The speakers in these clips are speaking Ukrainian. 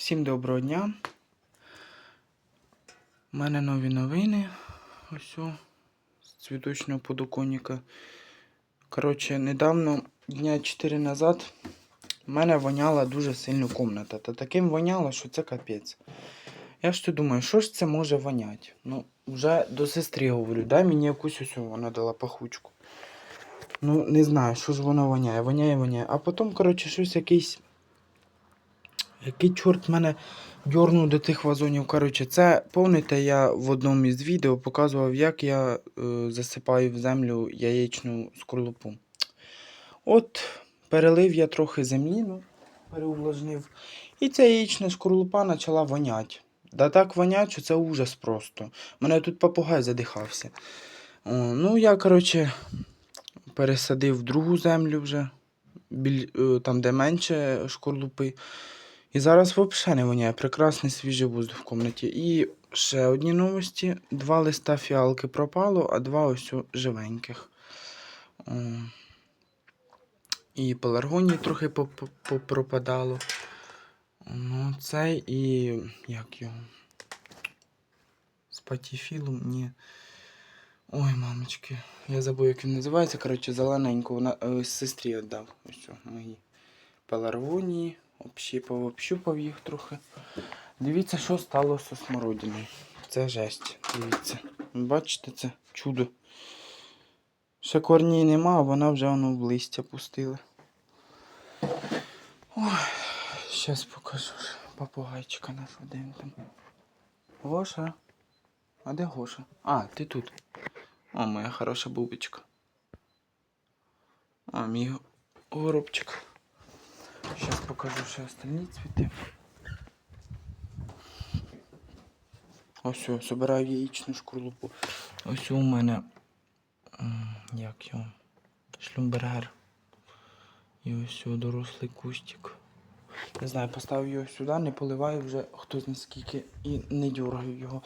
Всім доброго дня. У мене нові новини. Ось о, з цвіточного подоконника. Коротше, недавно, дня 4 назад, в мене воняла дуже сильно комната. Та таким воняло, що це капець. Я ж то думаю, що ж це може воняти? Ну, вже до сестри говорю, дай мені якусь ось вона дала пахучку. Ну, не знаю, що ж воно воняє, воняє, воняє. А потім, коротше, щось якийсь. Який чорт мене дьорнув до тих вазонів. Коротше, це пам'ятаєте, я в одному із відео показував, як я е, засипаю в землю яєчну скорлупу. От, перелив я трохи землі, ну, переувлажнив. І ця яєчна скорлупа почала воняти. Да так вонять, що це ужас просто. Мене тут попугай задихався. О, ну, я, коротше, пересадив другу землю вже, біль, е, там, де менше шкорлупи. І зараз взагалі не воняє. Прекрасний свіжий воздух в кімнаті. І ще одні новості. Два листа фіалки пропало, а два ось о живеньких. І пеларгонії трохи поп- попропадало. Ну, цей і. як його? Спатіфілум? Ні. Ой, мамочки, я забув, як він називається. Коротше, зелененьку вона е, сестрі віддав. Ось о, мої пеларгонії. Общипав, общупав їх трохи. Дивіться, що сталося з смородиною. Це жесть. Дивіться. Бачите, це чудо. Ще корній нема, а вона вже воно в листя пустила. Ой, щас покажу попугайчика нашого, де там. Гоша. А де Гоша? А, ти тут. О, моя хороша бубочка. А, мій горобчик. Сейчас покажу ще остальні цвіти. Ось, собираю яєчну шкарлупу. Ось у мене. Як його? Шлюмбергер. І ось о, дорослий кустик. Не знаю, поставив його сюди, не поливаю вже хто зна скільки і не дергаю його.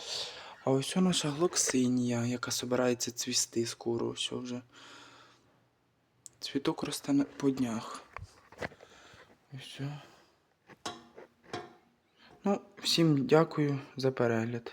А ось наша глоксинія, яка собирається цвісти скоро. Ось вже. Цвіток росте по днях. І все. Ну, всім дякую за перегляд.